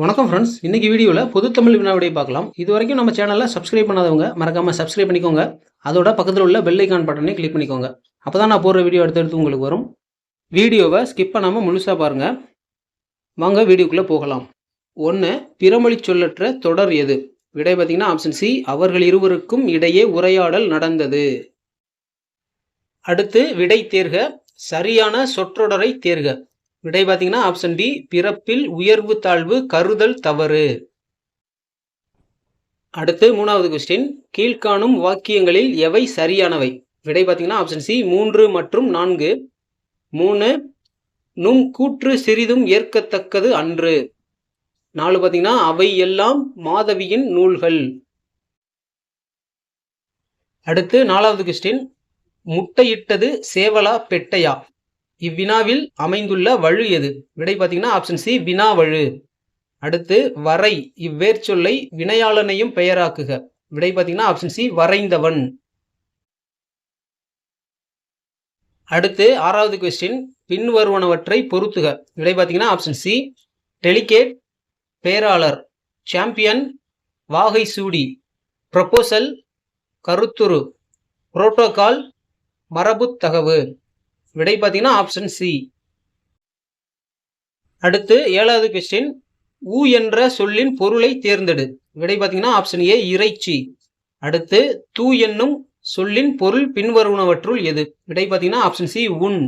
வணக்கம் ஃப்ரெண்ட்ஸ் இன்னைக்கு வீடியோவில் பொது தமிழ் வினாவிடை பார்க்கலாம். இது வரைக்கும் நம்ம சேனலில் சப்ஸ்கிரைப் பண்ணாதவங்க மறக்காமல் சப்ஸ்கிரைப் பண்ணிக்கோங்க. அதோட பக்கத்தில் உள்ள பெல் ஐக்கான் பட்டனை கிளிக் பண்ணிக்கோங்க. அப்போ தான் நான் போடுற வீடியோ அடுத்தடுத்து உங்களுக்கு வரும். வீடியோவை ஸ்கிப் பண்ணாமல் முழுசாக பாருங்கள் வாங்க வீடியோக்குள்ளே போகலாம். ஒன்று பிறமொழி சொல்லற்ற தொடர் எது? விடை பார்த்தீங்கன்னா ஆப்ஷன் சி அவர்கள் இருவருக்கும் இடையே உரையாடல் நடந்தது. அடுத்து விடை தேர்க சரியான சொற்றொடரை தேர்க. விடை பார்த்தீங்கன்னா ஆப்ஷன் டி பிறப்பில் உயர்வு தாழ்வு கருதல் தவறு. அடுத்து மூணாவது கொஸ்டின் கீழ்காணும் வாக்கியங்களில் எவை சரியானவை? விடை பார்த்தீங்கன்னா ஆப்ஷன் சி மூன்று மற்றும் நான்கு. மூணு நும் கூற்று சிறிதும் ஏற்கத்தக்கது அன்று. நாலு பார்த்தீங்கன்னா அவை எல்லாம் மாதவியின் நூல்கள். அடுத்து நாலாவது கொஸ்டின் முட்டையிட்டது சேவலா பெட்டையா? இவ்வினாவில் அமைந்துள்ள வழு எது? விடை பார்த்தீங்கன்னா ஆப்ஷன் சி வினா வழு அடுத்து வரை. இவ்வேர்ச்சொல்லை வினையாளனையும் பெயராக்குக. விடை பார்த்தீங்கன்னா ஆப்ஷன் சி வரைந்தவன். அடுத்து ஆறாவது கொஸ்டின் பின்வருவனவற்றை பொருத்துக. விடை பார்த்தீங்கன்னா ஆப்ஷன் சி டெலிகேட் பேராளர் சாம்பியன் வாகை சூடி ப்ரொபோசல் கருத்துரு புரோட்டோகால் மரபுத் தகவு விடை பார்த்தீங்கன்னா ஆப்ஷன் சி அடுத்து ஏழாவது கொஸ்டின் ஊ என்ற சொல்லின் பொருளை தேர்ந்தெடு. விடை பார்த்தீங்கன்னா ஆப்ஷன் ஏ இறைச்சி. அடுத்து தூ என்னும் சொல்லின் பொருள் பின்வருவனவற்றுள் எது? விடை பார்த்தீங்கன்னா ஆப்ஷன் சி உன்.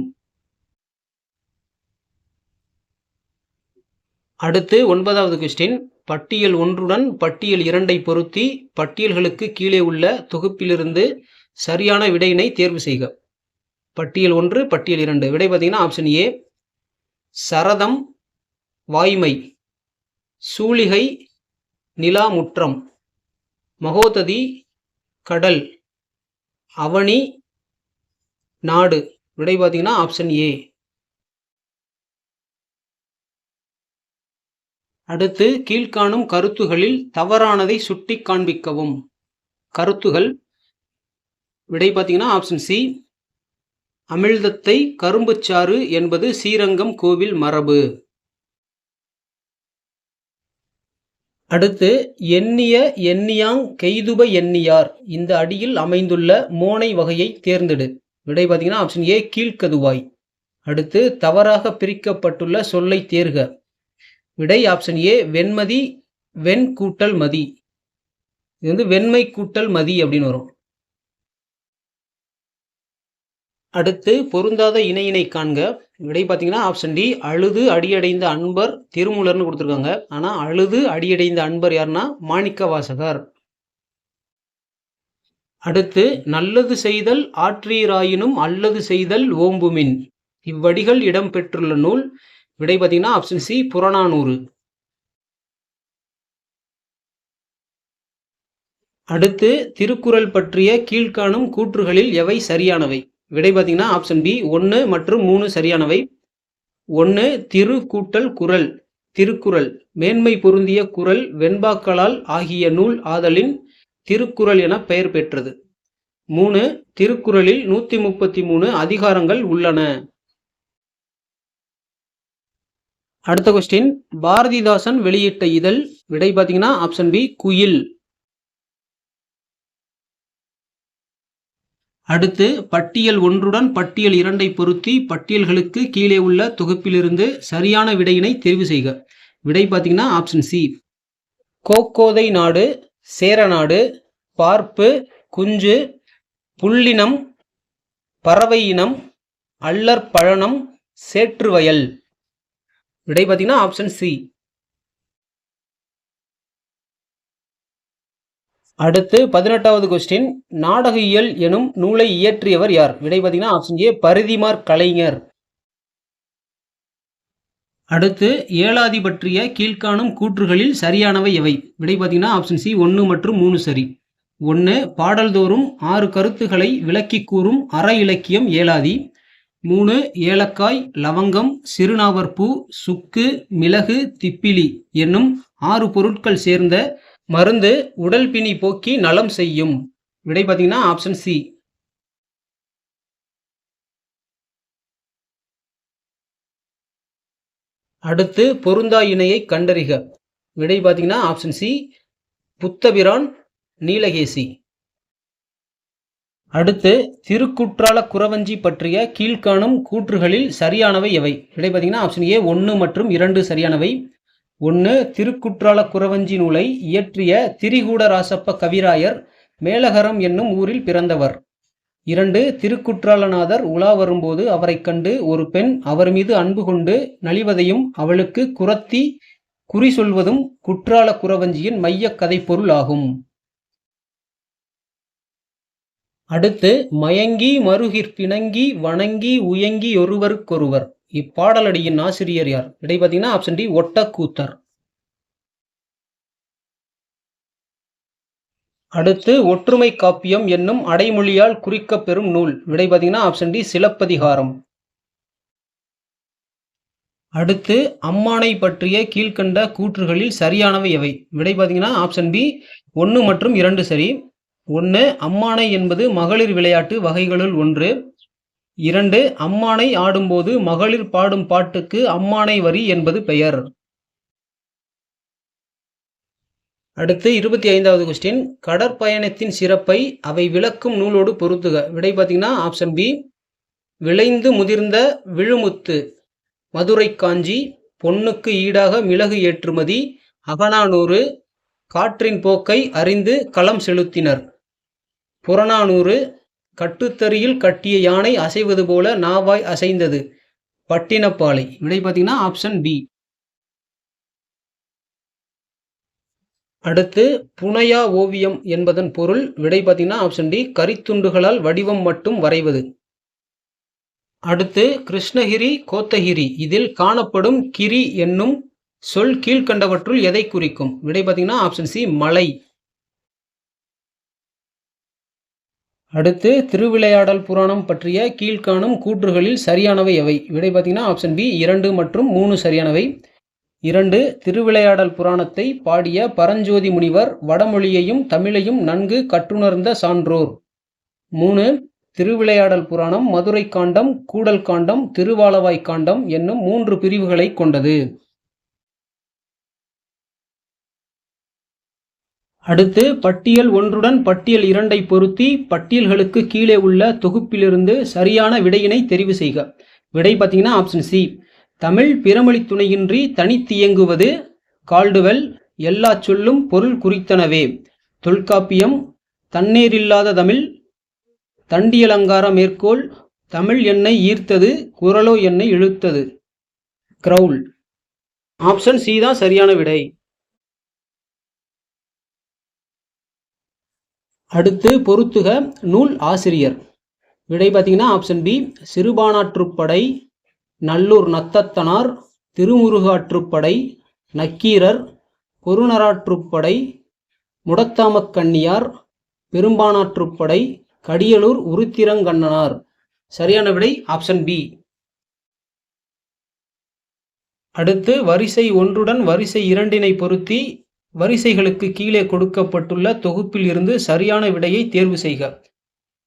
அடுத்து ஒன்பதாவது கொஸ்டின் பட்டியல் ஒன்றுடன் பட்டியல் இரண்டை பொருத்தி பட்டியல்களுக்கு கீழே உள்ள தொகுப்பிலிருந்து சரியான விடையினை தேர்வு செய்க. பட்டியல் ஒன்று பட்டியல் இரண்டு. விடை பார்த்தீங்கன்னா ஆப்ஷன் ஏ சரதம் வாய்மை சூளிகை நிலாமுற்றம் மகோததி கடல் அவனி நாடு. விடை பார்த்தீங்கன்னா ஆப்ஷன் ஏ அடுத்து கீழ்காணும் கருத்துகளில் தவறானதை சுட்டி காண்பிக்கவும் கருத்துகள். விடை பார்த்தீங்கன்னா ஆப்ஷன் சி அமிழ்தத்தை கரும்புச்சாறு என்பது ஸ்ரீரங்கம் கோவில் மரபு. அடுத்து எண்ணிய எண்ணியாங் கெய்துப எண்ணியார். இந்த அடியில் அமைந்துள்ள மோனை வகையை தேர்ந்தெடு. விடை பார்த்தீங்கன்னா ஆப்ஷன் ஏ கீழ்க்கதுவாய். அடுத்து தவறாக பிரிக்கப்பட்டுள்ள சொல்லை தேர்க. விடை ஆப்ஷன் ஏ வெண்மதி வெண் கூட்டல் மதி. இது வந்து வெண்மை கூட்டல் மதி அப்படின்னு வரும். அடுத்து பொருந்தாத இணையினை காண்க. விடை பார்த்தீங்கன்னா ஆப்ஷன் டி அழுது அடியடைந்த அன்பர் திருமூலர்னு கொடுத்துருக்காங்க. ஆனால் அழுது அடியடைந்த அன்பர் யாருன்னா? மாணிக்க வாசகர் அடுத்து நல்லது செய்தல் ஆற்றீராயினும் அல்லது செய்தல் ஓம்புமின். இவ்வடிகள் இடம்பெற்றுள்ள நூல். விடை பார்த்தீங்கன்னா ஆப்ஷன் சி புறநானூறு. அடுத்து திருக்குறள் பற்றிய கீழ்காணும் கூற்றுகளில் எவை சரியானவை? விடை பார்த்தீங்கன்னா ஆப்ஷன் பி ஒன்று மற்றும் மூணு சரியானவை. ஒன்று திரு கூட்டல் குரல் திருக்குறள் மேன்மை பொருந்திய குரல் வெண்பாக்களால் ஆகிய நூல் ஆதலின் திருக்குறள் என பெயர் பெற்றது. மூணு திருக்குறளில் நூற்றி முப்பத்தி மூணு அதிகாரங்கள் உள்ளன. அடுத்த கொஸ்டின் பாரதிதாசன் வெளியிட்ட இதழ் விடை பார்த்தீங்கன்னா ஆப்ஷன் பி குயில். அடுத்து பட்டியல் ஒன்றுடன் பட்டியல் இரண்டை பொருத்தி பட்டியல்களுக்கு கீழே உள்ள தொகுப்பிலிருந்து சரியான விடையினை தெரிவு செய்க. விடை பார்த்தீங்கன்னா ஆப்ஷன் சி கோக்கோதை நாடு சேரநாடு பார்ப்பு குஞ்சு புள்ளினம் பறவை இனம் அல்லற் பழனம் சேற்றுவயல் விடை பார்த்தீங்கன்னா ஆப்ஷன் சி அடுத்து பதினெட்டாவது கொஸ்டின் நாடகியல் எனும் நூலை இயற்றியவர் யார்? விடை பார்த்தீங்கன்னா ஆப்ஷன் ஏ பரிதிமார் கலைஞர். அடுத்து ஏழாதி பற்றிய கீழ்காணும் கூற்றுகளில் சரியானவை எவை? விடை பார்த்தீங்கன்னா ஆப்ஷன் சி ஒன்று மற்றும் மூணு சரி. ஒன்று பாடல்தோறும் ஆறு கருத்துக்களை விளக்கி கூறும் அற இலக்கியம் ஏழாதி. மூணு ஏலக்காய் லவங்கம் சிறுநாவற்பூ சுக்கு மிளகு திப்பிலி என்னும் ஆறு பொருட்கள் சேர்ந்த மருந்து உடல் பிணி போக்கி நலம் செய்யும். விடை பார்த்தீங்கன்னா ஆப்ஷன் சி அடுத்து பொருந்தா இணையை கண்டறிக. விடை பார்த்தீங்கன்னா ஆப்ஷன் சி புத்தபிரான் நீலகேசி. அடுத்து திருக்குற்றால குறவஞ்சி பற்றிய கீழ்காணும் கூற்றுகளில் சரியானவை எவை? விடை பார்த்தீங்கன்னா ஆப்ஷன் ஏ ஒன்று மற்றும் இரண்டு சரியானவை. ஒன்று திருக்குற்றால குறவஞ்சி நூலை இயற்றிய திரிகூடராசப்ப கவிராயர் மேலகரம் என்னும் ஊரில் பிறந்தவர். இரண்டு திருக்குற்றாலநாதர் உலா வரும்போது அவரைக் கண்டு ஒரு பெண் அவர் மீது அன்பு கொண்டு நலிவதையும் அவளுக்கு குரத்தி குறி சொல்வதும் குற்றால குறவஞ்சியின் மையக் கதைப்பொருள் ஆகும். அடுத்து மயங்கி மருகிற்பிணங்கி வணங்கி உயங்கி ஒருவருக்கொருவர். இப்பாடலடியின் ஆசிரியர் யார்? விடை பார்த்தீங்கன்னா ஆப்ஷன் டி ஒட்டக்கூத்தர். அடுத்து ஒற்றுமை காப்பியம் என்னும் அடைமொழியால் குறிக்கப்பெறும் நூல். விடை பார்த்தீங்கன்னா ஆப்ஷன் டி சிலப்பதிகாரம். அடுத்து அம்மானை பற்றிய கீழ்க்கண்ட கூற்றுகளில் சரியானவை எவை? விடை பார்த்தீங்கன்னா ஆப்ஷன் பி ஒன்று மற்றும் இரண்டு சரி. ஒன்று அம்மானை என்பது மகளிர் விளையாட்டு வகைகளுள் ஒன்று. இரண்டு அம்மானை ஆடும்போது மகளிர் பாடும் பாட்டுக்கு அம்மானை வரி என்பது பெயர். அடுத்து இருபத்தி ஐந்தாவது கொஸ்டின் கடற்பயணத்தின் சிறப்பை அவை விளக்கும் நூலோடு பொருத்துக. விடை பார்த்தீங்கன்னா ஆப்ஷன் பி விளைந்து முதிர்ந்த விழுமுத்து மதுரை காஞ்சி பொன்னுக்கு ஈடாக மிளகு ஏற்றுமதி அகனானூறு காற்றின் போக்கை அறிந்து களம் செலுத்தினர். புறநானூறு கட்டுத்தறியில் கட்டிய யானை அசைவது போல நாவாய் அசைந்தது. பட்டினப்பாலை விடை பார்த்தீங்கன்னா ஆப்ஷன் பி அடுத்து புனையா ஓவியம் என்பதன் பொருள். விடை பார்த்தீங்கன்னா ஆப்ஷன் டி கரித்துண்டுகளால் வடிவம் மட்டும் வரைவது. அடுத்து கிருஷ்ணகிரி கோத்தகிரி. இதில் காணப்படும் கிரி என்னும் சொல் கீழ்கண்டவற்றுள் எதை குறிக்கும்? விடை பார்த்தீங்கன்னா ஆப்ஷன் சி மலை. அடுத்து திருவிளையாடல் புராணம் பற்றிய கீழ்காணும் கூற்றுகளில் சரியானவை எவை? விடை பார்த்தீங்கன்னா ஆப்ஷன் பி இரண்டு மற்றும் மூணு சரியானவை. இரண்டு திருவிளையாடல் புராணத்தை பாடிய பரஞ்சோதி முனிவர் வடமொழியையும் தமிழையும் நன்கு கற்றுணர்ந்த சான்றோர். மூணு திருவிளையாடல் புராணம் மதுரை காண்டம் கூடல் காண்டம் திருவாலவாய் காண்டம் என்னும் மூன்று பிரிவுகளை கொண்டது. அடுத்து பட்டியல் ஒன்றுடன் பட்டியல் இரண்டை பொருத்தி பட்டியல்களுக்கு கீழே உள்ள தொகுப்பிலிருந்து சரியான விடையினை தெரிவு செய்க. விடை பார்த்தீங்கன்னா ஆப்ஷன் சி தமிழ் பிறமொழி துணையின்றி தனித்தியங்குவது கால்டுவெல் எல்லா சொல்லும் பொருள் குறித்தனவே. தொல்காப்பியம் தண்ணீரில்லாத தமிழ் தண்டியலங்கார மேற்கோள் தமிழ் எண்ணெய் ஈர்த்தது குரலோ எண்ணெய் இழுத்தது. கிரவுல் ஆப்ஷன் சி தான் சரியான விடை. அடுத்து பொருத்துக நூல் ஆசிரியர். விடை பார்த்தீங்கன்னா ஆப்ஷன் பி சிறுபானாற்றுப்படை நல்லூர் நத்தத்தனார் திருமுருகாற்றுப்படை நக்கீரர் பொருநராற்றுப்படை முடத்தாமக்கண்ணியார் பெரும்பானாற்றுப்படை கடியலூர் உருத்திரங்கண்ணனார். சரியான விடை ஆப்ஷன் பி அடுத்து வரிசை ஒன்றுடன் வரிசை இரண்டினை பொருத்தி வரிசைகளுக்கு கீழே கொடுக்கப்பட்டுள்ள தொகுப்பில் இருந்து சரியான விடையை தேர்வு செய்க.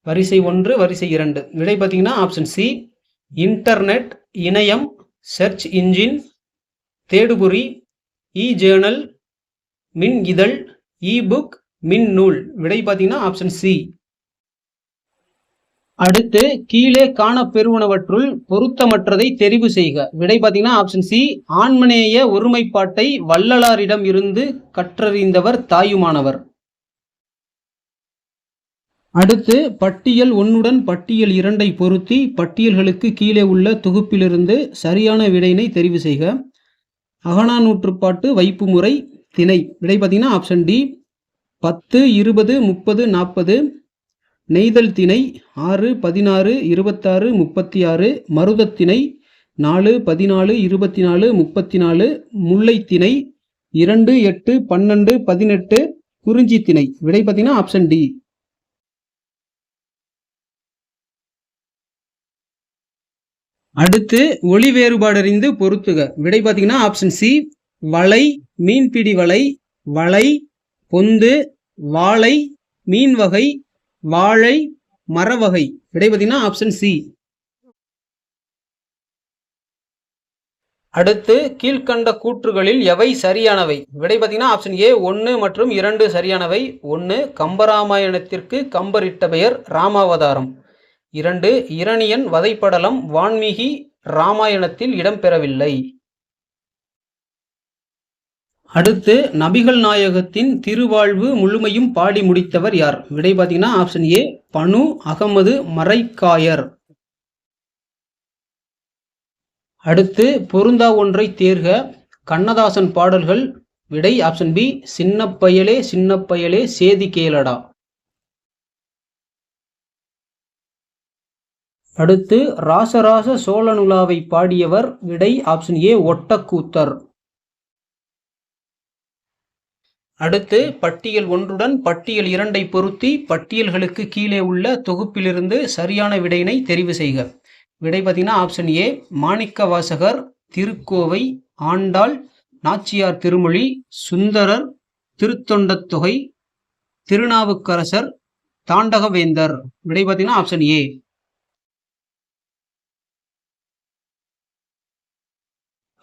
வரிசை ஒன்று வரிசை இரண்டு. விடை பார்த்தீங்கன்னா ஆப்ஷன் சி இன்டர்நெட் இணையம் சர்ச் இன்ஜின் தேடுபொறி இ ஜேர்னல் மின் இதழ் இ புக் மின் நூல். விடை பார்த்தீங்கன்னா ஆப்ஷன் சி அடுத்து கீழே காணப்பெறுவனவற்றுள் பொருத்தமற்றதை தெரிவு செய்க. விடை பார்த்தீங்கன்னா ஆப்ஷன் சி ஆண்மனேய ஒருமைப்பாட்டை வள்ளலாரிடம் இருந்து கற்றறிந்தவர் தாயுமானவர். அடுத்து பட்டியல் ஒன்றுடன் பட்டியல் இரண்டை பொருத்தி பட்டியல்களுக்கு கீழே உள்ள தொகுப்பிலிருந்து சரியான விடையினை தெரிவு செய்க. அகனானூற்றுப்பாட்டு வைப்பு முறை திணை. விடை பார்த்தீங்கன்னா ஆப்ஷன் டி பத்து இருபது முப்பது நாற்பது நெய்தல் திணை ஆறு பதினாறு இருபத்தாறு முப்பத்தி ஆறு மருதத்திணை நாலு பதினாலு இருபத்தி நாலு முப்பத்தி நாலு முல்லைத்திணை இரண்டு எட்டு பன்னெண்டு பதினெட்டு குறிஞ்சி திணை. விடை பார்த்தீங்கன்னா ஆப்ஷன் டி அடுத்து ஒளி வேறுபாடறிந்து பொருத்துக. விடை பார்த்தீங்கன்னா ஆப்ஷன் சி வலை மீன்பிடி வலை வலை பொந்து வாழை மீன் வகை வாழை மரவகை. விடை பார்த்தீங்கன்னா ஆப்ஷன் சி அடுத்து கீழ்க்கண்ட கூற்றுகளில் எவை சரியானவை? விடை பார்த்தீங்கன்னா ஆப்ஷன் ஏ ஒன்று மற்றும் இரண்டு சரியானவை. ஒன்று கம்பராமாயணத்திற்கு கம்பரிட்ட பெயர் ராமாவதாரம். இரண்டு இரணியன் வதைப்படலம் வான்மீகி ராமாயணத்தில் இடம்பெறவில்லை. அடுத்து நபிகள் நாயகத்தின் திருவாழ்வு முழுமையும் பாடி முடித்தவர் யார்? விடை பார்த்தீங்கன்னா ஆப்ஷன் ஏ பனு அகமது மரைக்காயர். அடுத்து பொருந்தா ஒன்றை தேர்க கண்ணதாசன் பாடல்கள். விடை ஆப்ஷன் பி சின்ன பயலே சின்ன பயலே சேதி கேளடா. அடுத்து ராசராச சோழனுலாவை பாடியவர். விடை ஆப்ஷன் ஏ ஒட்டக்கூத்தர். அடுத்து பட்டியல் ஒன்றுடன் பட்டியல் இரண்டை பொருத்தி பட்டியல்களுக்கு கீழே உள்ள தொகுப்பிலிருந்து சரியான விடையினை தெரிவு செய்க. விடை பார்த்தீங்கன்னா ஆப்ஷன் ஏ மாணிக்க வாசகர் திருக்கோவை ஆண்டாள் நாச்சியார் திருமொழி சுந்தரர் திருத்தொண்டத் தொகை திருநாவுக்கரசர் தாண்டகவேந்தர். விடை பார்த்தீங்கன்னா ஆப்ஷன் ஏ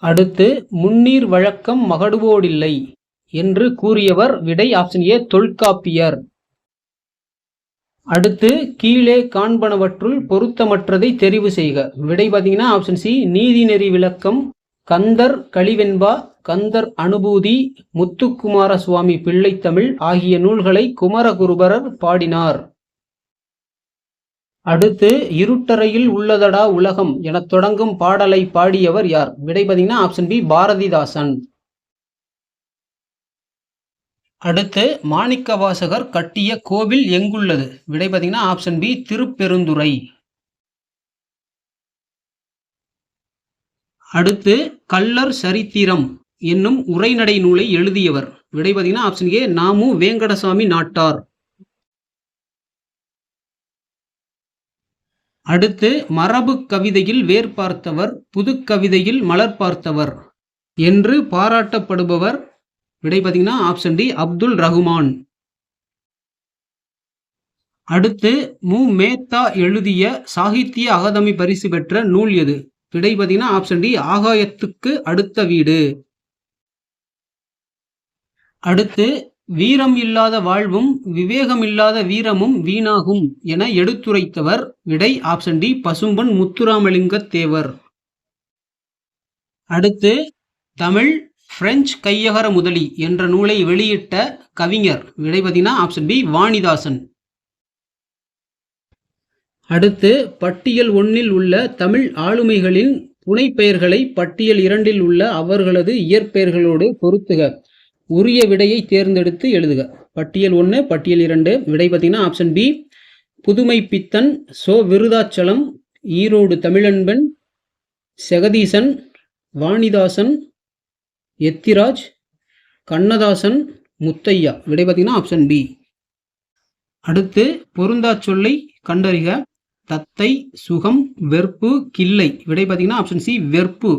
அடுத்து முன்னீர் வழக்கம் மகடுவோடில்லை. என்று கூறியவர் விடை ஆப்ஷன் ஏ தொல்காப்பியர். அடுத்து கீழே காண்பனவற்றுள் பொருத்தமற்றதை தெரிவு செய்க. விடை பார்த்தீங்கன்னா ஆப்ஷன் சி நீதிநெறி விளக்கம் கந்தர் கலிவெண்பா கந்தர் அனுபூதி முத்துக்குமார சுவாமி பிள்ளைத்தமிழ் ஆகிய நூல்களை குமரகுருபரர் பாடினார். அடுத்து இருட்டறையில் உள்ளதடா உலகம் எனத் தொடங்கும் பாடலை பாடியவர் யார்? விடை பார்த்தீங்கன்னா ஆப்ஷன் பி பாரதிதாசன். அடுத்து மாணிக்கவாசகர் கட்டிய கோவில் எங்குள்ளது? விடை பார்த்தீங்கன்னா ஆப்ஷன் பி திருப்பெருந்துறை. அடுத்து கள்ளர் சரித்திரம் என்னும் உரைநடை நூலை எழுதியவர். விடை பார்த்தீங்கன்னா ஆப்ஷன் ஏ நாமு வேங்கடசாமி நாட்டார். அடுத்து மரபு கவிதையில் வேர் பார்த்தவர் புது கவிதையில் மலர் பார்த்தவர் என்று பாராட்டப்படுபவர் விடை பார்த்தீங்கன்னா ஆப்ஷன் டி அப்துல் ரகுமான் அடுத்து மு. மேத்தா எழுதிய சாகித்ய அகாதமி பரிசு பெற்ற நூல் எது? விடை பார்த்தீங்கன்னா ஆப்ஷன் டி ஆகாயத்துக்கு அடுத்த வீடு. அடுத்து வீரம் இல்லாத வாழ்வும் விவேகம் இல்லாத வீரமும் வீணாகும் என எடுத்துரைத்தவர். விடை ஆப்ஷன் டி பசும்பன் முத்துராமலிங்க தேவர் அடுத்து தமிழ் பிரெஞ்சு கையகர முதலி என்ற நூலை வெளியிட்ட கவிஞர் விடை பார்த்தீங்கன்னா ஆப்ஷன் பி வாணிதாசன். அடுத்து பட்டியல் ஒன்னில் உள்ள தமிழ் ஆளுமைகளின் புனைப்பெயர்களை பட்டியல் இரண்டில் உள்ள அவர்களது இயற்பெயர்களோடு பொருத்துக. உரிய விடையை தேர்ந்தெடுத்து எழுதுக. பட்டியல் ஒன்று பட்டியல் இரண்டு விடை பார்த்தீங்கன்னா ஆப்ஷன் பி புதுமை பித்தன் சோ விருதாச்சலம் ஈரோடு தமிழன்பன் செகதீசன் வாணிதாசன் எத்திராஜ் கண்ணதாசன் முத்தையா. விடை பார்த்தீங்கன்னா ஆப்ஷன் பி அடுத்து பொருந்தா சொல்லை கண்டறிக. தத்தை சுகம் வெறுப்பு கிள்ளை விடை பார்த்தீங்கன்னா ஆப்ஷன் சி வெறுப்பு.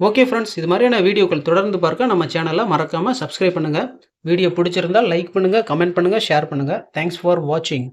ஓகே ஃப்ரெண்ட்ஸ் இது மாதிரியான வீடியோக்கள் தொடர்ந்து பார்க்க நம்ம சேனலை மறக்காமல் சப்ஸ்கிரைப் பண்ணுங்கள் வீடியோ பிடிச்சிருந்தால் லைக் பண்ணுங்கள் கமெண்ட் பண்ணுங்கள் ஷேர் பண்ணுங்கள் தேங்க்ஸ் ஃபார் வாட்சிங்